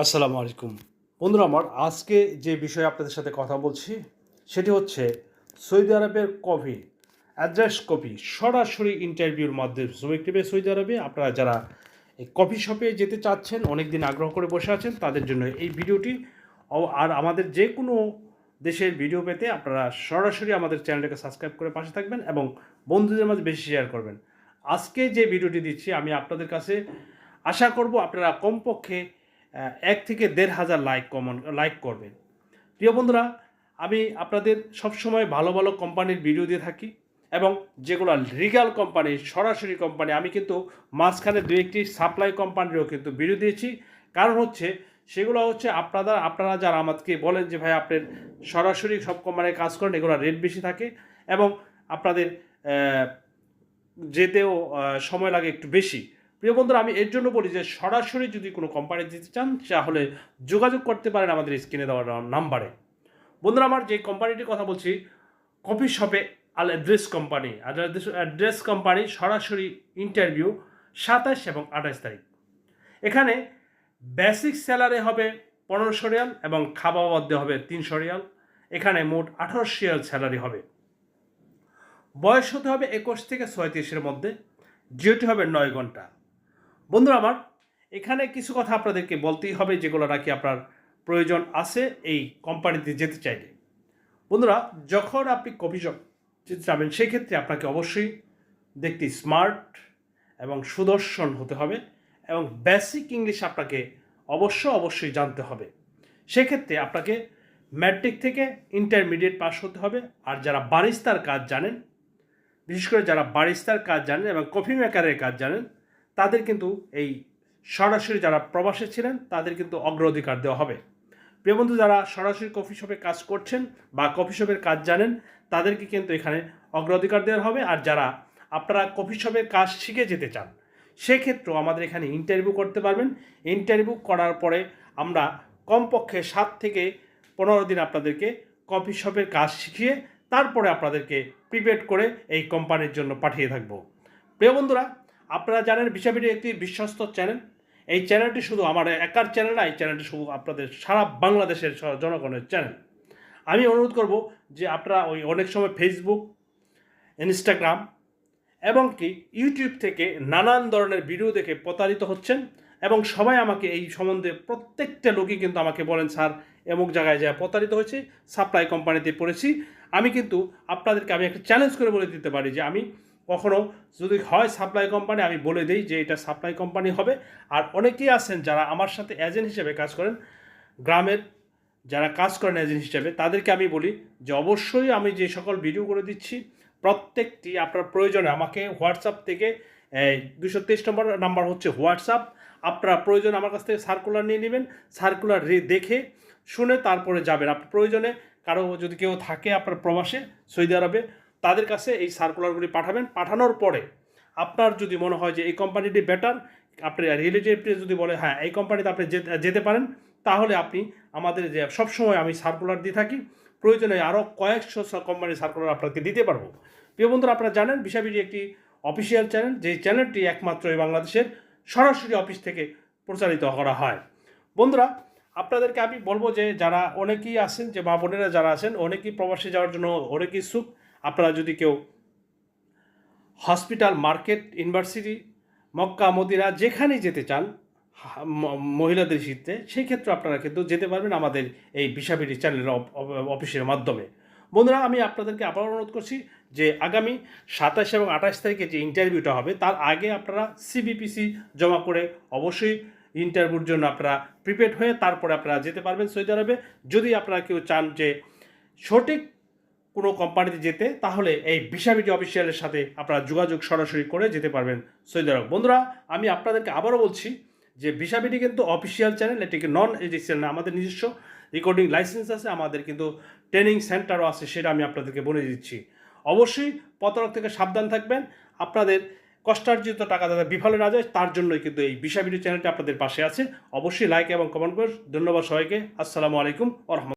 আসসালামু আলাইকুম। বন্ধুরা, আমার আজকে যে বিষয়ে আপনাদের সাথে কথা বলছি, সেটি হচ্ছে সৌদি আরবের কফি, অ্যাড্রেস কপি সরাসরি ইন্টারভিউর মাধ্যমে শ্রমিক নেবে সৌদি আরবে। আপনারা যারা এই কফি শপে যেতে চাচ্ছেন অনেক দিন আগ্রহ করে বসে আছেন, তাদের জন্য এই ভিডিওটি আর আমাদের যে কোনো দেশের ভিডিও পেতে আপনারা সরাসরি আমাদের চ্যানেলটাকে সাবস্ক্রাইব করে পাশে থাকবেন এবং বন্ধুদের মাঝে বেশি শেয়ার করবেন। আজকে যে ভিডিওটি দিচ্ছি, আমি আপনাদের কাছে আশা করব আপনারা কমপক্ষে এক থেকে দেড় হাজার লাইক কমন লাইক করবেন প্রিয় বন্ধুরা, আমি আপনাদের সবসময় ভালো ভালো কোম্পানির ভিডিও দিয়ে থাকি এবং যেগুলো লিগাল কোম্পানি সরাসরি কোম্পানি আমি কিন্তু মাঝখানে দু একটি সাপ্লাই কোম্পানিরও কিন্তু ভিডিও দিয়েছি। কারণ হচ্ছে, সেগুলো হচ্ছে আপনারা আপনারা যারা আমাদেরকে বলেন যে, ভাই আপনার সরাসরি সব কোম্পানির কাজ করেন, এগুলো রেট বেশি থাকে। এবং আপনাদের যেতেও সময় লাগে একটু বেশি। প্রিয় বন্ধুরা, আমি এর জন্য বলি যে সরাসরি যদি কোনো কোম্পানি দিতে চান, তাহলে যোগাযোগ করতে পারেন আমাদের স্ক্রিনে দেওয়ার নাম্বারে বন্ধুরা, আমার যে কোম্পানিটির কথা বলছি কফি শপে আল অ্যাড্রেস কোম্পানি অ্যাড্রেস কোম্পানি সরাসরি ইন্টারভিউ সাতাশ এবং আঠাশ তারিখ। এখানে বেসিক স্যালারি হবে পনেরোশো রিয়াল এবং খাওয়া বাদে হবে তিনশো রিয়াল। এখানে মোট আঠারোশো রিয়াল স্যালারি হবে। বয়স হতে হবে একুশ থেকে ছয়ত্রিশের মধ্যে ডিউটি হবে নয় ঘণ্টা। বন্ধুরা আমার, এখানে কিছু কথা আপনাদেরকে বলতেই হবে, যেগুলো নাকি আপনার প্রয়োজন আছে এই কোম্পানিতে যেতে চাইলে। বন্ধুরা, যখন আপনি কফি শপ যেতে যাবেন, সেক্ষেত্রে আপনাকে অবশ্যই দেখতে স্মার্ট এবং সুদর্শন হতে হবে এবং বেসিক ইংলিশ আপনাকে অবশ্য অবশ্যই জানতে হবে। সেক্ষেত্রে আপনাকে ম্যাট্রিক থেকে ইন্টারমিডিয়েট পাস হতে হবে। আর যারা বারিস্তার কাজ জানেন, বিশেষ করে যারা বারিস্তার কাজ জানেন এবং কফি মেকারের কাজ জানেন তাদের কিন্তু এই সরাসরি যারা প্রবাসে ছিলেন, তাদের কিন্তু অগ্রাধিকার দেওয়া হবে। প্রিয় বন্ধু, যারা সরাসরি কফি শপে কাজ করছেন বা কফি শপের কাজ জানেন, তাদেরকে কিন্তু এখানে অগ্রাধিকার দেওয়া হবে। আর যারা আপনারা কফি শপের কাজ শিখে যেতে চান, সেক্ষেত্রেও আমাদের এখানে ইন্টারভিউ করতে পারবেন। ইন্টারভিউ করার পরে আমরা কমপক্ষে সাত থেকে পনেরো দিন আপনাদেরকে কফি শপের কাজ শিখিয়ে তারপরে আপনাদেরকে প্রিপেড করে এই কোম্পানির জন্য পাঠিয়ে থাকব। প্রিয় বন্ধুরা আপনারা জানেন বিষাবিডি একটি বিশ্বস্ত চ্যানেল। এই চ্যানেলটি শুধু আমার একার চ্যানেল না, এই চ্যানেলটি শুধু আপনাদের সারা বাংলাদেশের জনগণের চ্যানেল। আমি অনুরোধ করব যে আপনারা ওই অনেক সময় ফেসবুক ইনস্টাগ্রাম এবং কি ইউটিউব থেকে নানান ধরনের ভিডিও দেখে প্রতারিত হচ্ছেন এবং সবাই আমাকে এই সম্বন্ধে প্রত্যেকটা লোকই কিন্তু আমাকে বলেন, স্যার, এমুক জায়গায় যা প্রতারিত হয়েছে সাপ্লাই কোম্পানিতে পড়েছি। আমি কিন্তু আপনাদেরকে আমি একটা চ্যালেঞ্জ করে বলে দিতে পারি যে আমি কখনো যদি হয় সাপ্লাই কোম্পানি আমি বলে দিই যে এটা সাপ্লাই কোম্পানি হবে। আর অনেকেই আছেন যারা আমার সাথে এজেন্ট হিসেবে কাজ করেন, গ্রামের যারা কাজ করেন এজেন্ট হিসেবে, তাদেরকে আমি বলি যে অবশ্যই আমি যে সকল ভিডিও করে দিচ্ছি, প্রত্যেকটি আপনার প্রয়োজনে আমাকে হোয়াটসঅ্যাপ থেকে দুশো তেইশ নম্বর নাম্বার হচ্ছে হোয়াটসঅ্যাপ আপনার প্রয়োজনে আমার কাছ থেকে সার্কুলার নিয়ে নেবেন সার্কুলার দেখে শুনে তারপরে যাবেন। আপনার প্রয়োজনে কারও যদি কেউ থাকে আপনার প্রবাসে, সৌদি আরবে তাদের কাছে এই সার্কুলারগুলি পাঠাবেন। পাঠানোর পরে আপনার যদি মনে হয় যে এই কোম্পানিটি বেটার আপনি রিলেটিভটি যদি বলে হ্যাঁ এই কোম্পানিতে আপনি যেতে- পারেন, তাহলে আপনি আমাদের যে সবসময় আমি সার্কুলার দিয়ে থাকি, প্রয়োজনে আরও কয়েকশো কোম্পানির সার্কুলার আপনাকে দিতে পারব। প্রিয় বন্ধুরা, আপনারা জানেন বিষাবিডি একটি অফিসিয়াল চ্যানেল যে চ্যানেলটি একমাত্র এই বাংলাদেশের সরাসরি অফিস থেকে প্রচারিত করা হয়। বন্ধুরা, আপনাদেরকে আমি বলব যে যারা অনেকেই আছেন, যে মা বোনেরা যারা আছেন, অনেকেই প্রবাসে যাওয়ার জন্য, অনেকেই সুখ আপনারা যদি কেউ hospital, market, university, Mecca, Medina যেখানেই যেতে চান মহিলাদের শীতে, সেই ক্ষেত্রে আপনারা কিন্তু যেতে পারবেন আমাদের এই বিশাবিডি চ্যানেলের অফিসের মাধ্যমে। বন্ধুরা, আমি আপনাদেরকে আবার অনুরোধ করছি যে আগামী সাতাশ এবং আঠাশ তারিখে যে ইন্টারভিউটা হবে, তার আগে আপনারা সিবিপিসি জমা করে অবশ্যই ইন্টারভিউর জন্য আপনারা প্রিপেড হয়ে তারপরে আপনারা যেতে পারবেন সৌদি আরবে। যদি আপনারা কেউ চান যে সঠিক কোনো কোম্পানিতে যেতে, তাহলে এই ভিসাবিটি অফিসিয়ালের সাথে আপনারা যোগাযোগ সরাসরি করে যেতে পারবেন। সৌদি আরব বন্ধুরা, আমি আপনাদেরকে আবারও বলছি যে ভিসাবিটি কিন্তু অফিসিয়াল চ্যানেল এটিকে নন এডিশিয়াল না, আমাদের নিজস্ব রেকর্ডিং লাইসেন্স আছে, আমাদের কিন্তু ট্রেনিং সেন্টারও আছে, সেটা আমি আপনাদেরকে বলে দিচ্ছি। অবশ্যই প্রতারক থেকে সাবধান থাকবেন, আপনাদের কষ্টার্জিত টাকা যাতে বিফলে না যায়, তার জন্যই কিন্তু এই বিশাবিটি চ্যানেলটা আপনাদের পাশে আছে। অবশ্যই লাইক এবং কমেন্ট করে, ধন্যবাদ সবাইকে, আসসালামু আলাইকুম ও রহমতুল্লাহ।